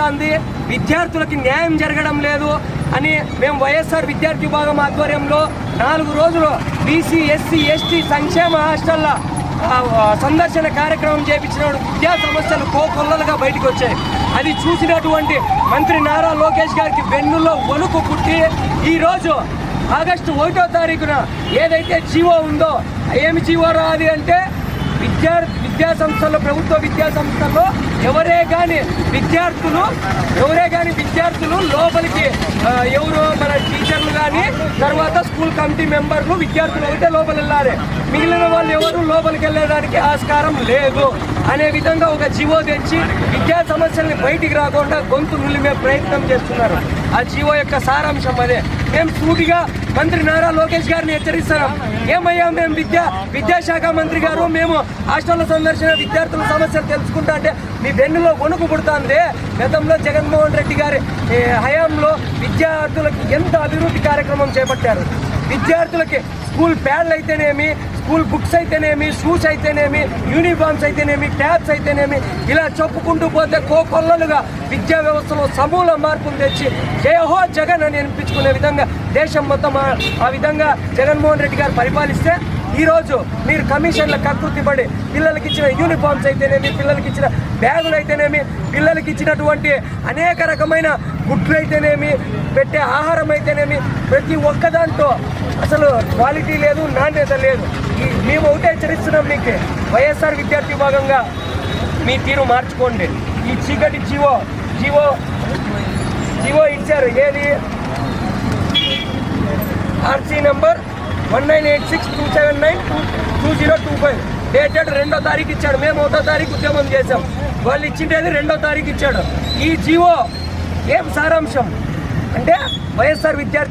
నడుస్తుంది విద్యార్థులకి న్యాయం జరగడం లేదు అని మేము వైఎస్ఆర్ విద్యార్థి విభాగం ఆధ్వర్యంలో నాలుగు రోజులు బీసీ ఎస్సీ ఎస్టీ సంక్షేమ హాస్టల్ల సందర్శన కార్యక్రమం చేపించినప్పుడు విద్యా సమస్యలు కోకొల్లలుగా బయటకు వచ్చాయి. అది చూసినటువంటి మంత్రి నారా లోకేష్ గారికి వెన్నులో వణుకు పుట్టి ఈరోజు ఆగస్టు ఒకటో తారీఖున ఏదైతే జీవో ఉందో ఏమి జీవో రాదు అంటే విద్యా విద్యా సంస్థల్లో ప్రభుత్వ విద్యా సంస్థల్లో ఎవరే కానీ విద్యార్థులు ఎవరే కానీ విద్యార్థులు లోపలికి ఎవరు మన టీచర్లు కానీ తర్వాత స్కూల్ కమిటీ మెంబర్లు విద్యార్థులు ఒకటే లోపల వెళ్ళాలి మిగిలిన వాళ్ళు ఎవరు లోపలికి వెళ్ళేదానికి ఆస్కారం లేదు. అనే విధంగా ఒక జీవో తెచ్చి విద్యా సమస్యల్ని బయటికి రాకుండా గొంతు నిలిమే ప్రయత్నం చేస్తున్నారు. ఆ జీవో యొక్క సారాంశం అదే. మేము సూటిగా మంత్రి నారా లోకేష్ గారిని హెచ్చరిస్తున్నాం ఏమయ్యా మేము విద్యా విద్యాశాఖ మంత్రి గారు మేము హాస్టల్ సందర్శన విద్యార్థుల సమస్యలు తెలుసుకుంటా అంటే మీ వెన్నులో వణుకు పుడుతుంది. గతంలో జగన్మోహన్ రెడ్డి గారి హయాంలో విద్యార్థులకు ఎంత అభివృద్ధి కార్యక్రమం చేపట్టారు? విద్యార్థులకి స్కూల్ ప్యాడ్లు అయితేనేమి స్కూల్ బుక్స్ అయితేనేమి షూస్ అయితేనేమి యూనిఫామ్స్ అయితేనేమి ట్యాబ్స్ అయితేనేమి ఇలా చెప్పుకుంటూ పోతే కోకొల్లలుగా విద్యా వ్యవస్థలో సమూల మార్పులు తెచ్చి జయహో జగన్ అని అనిపించుకునే విధంగా దేశం మొత్తం ఆ- విధంగా జగన్మోహన్ రెడ్డి గారు పరిపాలిస్తే ఈరోజు మీరు కమిషన్ల కకృతి పడి పిల్లలకి ఇచ్చిన యూనిఫామ్స్ అయితేనేమి పిల్లలకి ఇచ్చిన బ్యాగులు అయితేనేమి పిల్లలకి ఇచ్చినటువంటి అనేక రకమైన గుడ్లు అయితేనేమి పెట్టే ఆహారం అయితేనేమి ప్రతి ఒక్క దాంట్లో అసలు క్వాలిటీ లేదు నాణ్యత లేదు. మేము ఒకటే హెచ్చరిస్తున్నాం మీకు. వైఎస్ఆర్ విద్యార్థి విభాగంగా మీ తీరు మార్చుకోండి. ఈ చీకటి జీవో జీవో జీవో ఇచ్చారు. ఏది? RC number one nine eight six two seven nine two two zero two five. Dated రెండో తారీఖు ఇచ్చాడు. మేము ఒకటో తారీఖు ఉద్యమం చేశాం. వాళ్ళు ఇచ్చిండేది రెండో తారీఖు ఇచ్చాడు. ఈ జీవో ఏం సారాంశం? అంటే వైఎస్ఆర్ విద్యార్థి